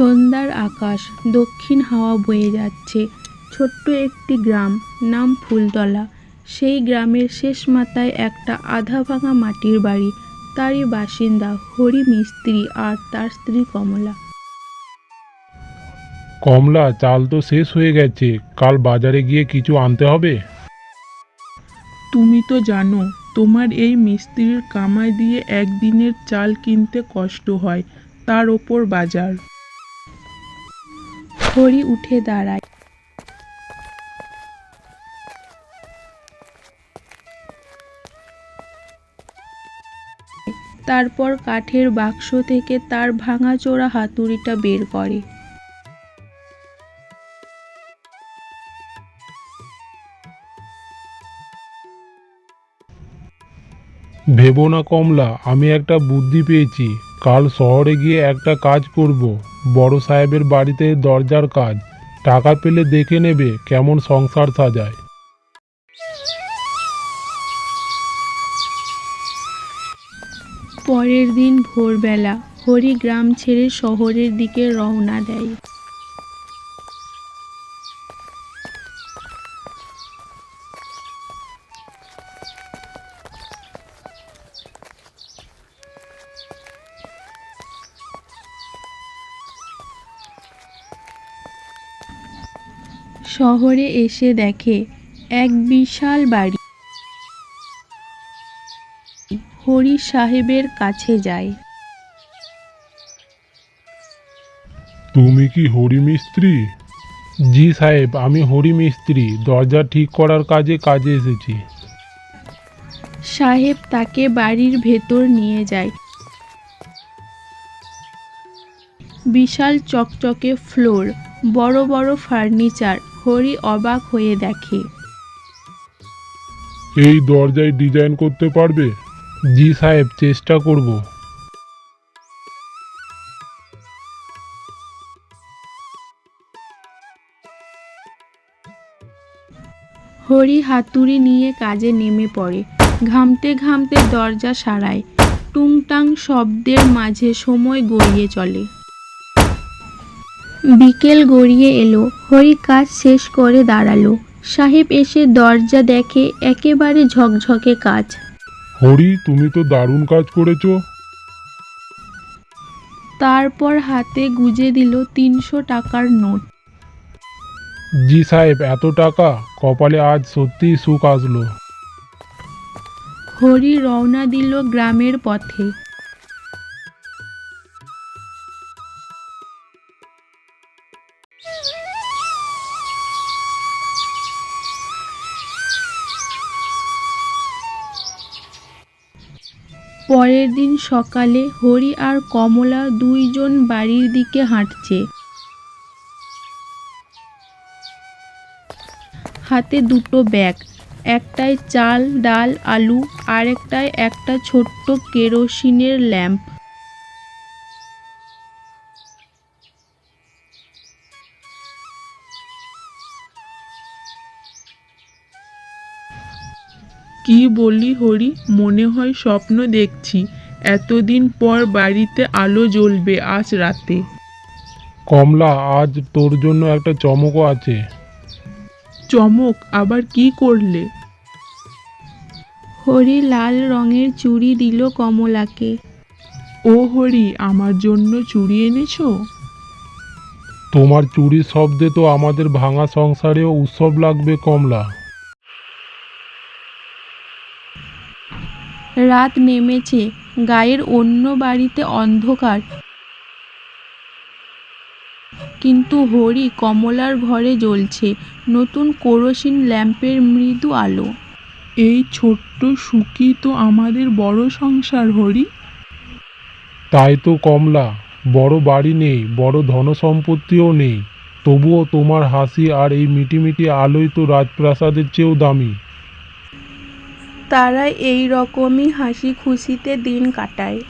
সন্ধ্যার আকাশ দক্ষিণ হাওয়া বয়ে যাচ্ছে। ছোট্ট একটি গ্রাম নাম ফুলতলা। সেই গ্রামের শেষ মাথায় একটা আধা ভাঙা মাটির বাড়ি। তারই বাসিন্দা হরি মিস্ত্রি আর তার স্ত্রী কমলা। কমলা চাল তো শেষ হয়ে গেছে। কাল বাজারে গিয়ে কিছু আনতে হবে? তুমি তো জানো তোমার এই মিস্ত্রির কামাই দিয়ে একদিনের চাল কিনতে কষ্ট হয়। তার ওপর বাজার। হরি উঠে দাঁড়ায়। তারপর কাঠের বাক্স থেকে তার ভাঙাচোরা হাতুড়িটা বের করে। ভেবো না কমলা, আমি একটা বুদ্ধি পেয়েছি। কাল শহরে গিয়ে একটা কাজ করব। বড় সাহেবের বাড়িতে দরজার কাজ। টাকা পেলে দেখে নেবে কেমন সংসার সাজায়। পরের দিন ভোরবেলা হরি গ্রাম ছেড়ে শহরের দিকে রওনা দেয়। শহরে এসে দেখে এক বিশাল বাড়ি। হরি সাহেবের কাছে যায়। তুমি কি হরি মিস্ত্রি? জি সাহেব আমি হরি মিস্ত্রি। দরজা ঠিক করার কাজে কাজে এসেছি। সাহেব তাকে বাড়ির ভেতর নিয়ে যায়। বিশাল চকচকে ফ্লোর বড় বড় ফার্নিচার হরি অবাক হয়ে দেখে। এই দরজায় ডিজাইন করতে পারবে? জি সাহেব চেষ্টা করব। হরি হাতুড়ি নিয়ে কাজে নেমে পড়ে। ঘামতে ঘামতে দরজা সারায়। টুংটাং শব্দের মাঝে সময় গড়িয়ে চলে। বিকেল গড়িয়ে এলো। হরি কাজ শেষ করে দাঁড়াল। সাহেব এসে দরজা দেখে একেবারে ঝকঝকে কাজ। হরি তুমি তো দারুণ কাজ করেছ। তারপর হাতে গুজে দিল তিনশো টাকার নোট। জি সাহেব এত টাকা? কপালে আজ সত্যিই সুখ আসলো। হরি রওনা দিল গ্রামের পথে। পরের দিন সকালে হরি আর কমলা দুইজন বাড়ির দিকে হাঁটছে। হাতে দুটো ব্যাগ একটায় চাল, ডাল, আলু আরেকটায় একটা ছোট্ট কেরোসিনের ল্যাম্প। কি বলি হরি? মনে হয় স্বপ্ন দেখছি। এতদিন পর বাড়িতে আলো জ্বলবে আজ রাতে। কমলা আজ তোর জন্য একটা চমকও আছে। চমক? আবার কি করলে? হরি লাল রঙের চুড়ি দিল কমলাকে। ও হরি আমার জন্য চুরি এনেছো? তোমার চুরির শব্দে তো আমাদের ভাঙা সংসারেও উৎসব লাগবে কমলা। রাত নেমেছে গায়ের অন্য বাড়িতে অন্ধকার। কিন্তু হরি কমলার ঘরে জ্বলছে নতুন কেরোসিন ল্যাম্পের মৃদু আলো। এই ছোট্ট সুখী তো আমাদের বড় সংসার হরি। তাই তো কমলা বড় বাড়ি নেই বড় ধনসম্পত্তিও নেই। তবুও তোমার হাসি আর এই মিটিমিটি আলোই তো রাজপ্রাসাদের চেয়েও দামি। তারা এই রকমই হাসি খুশিতে দিন কাটায়।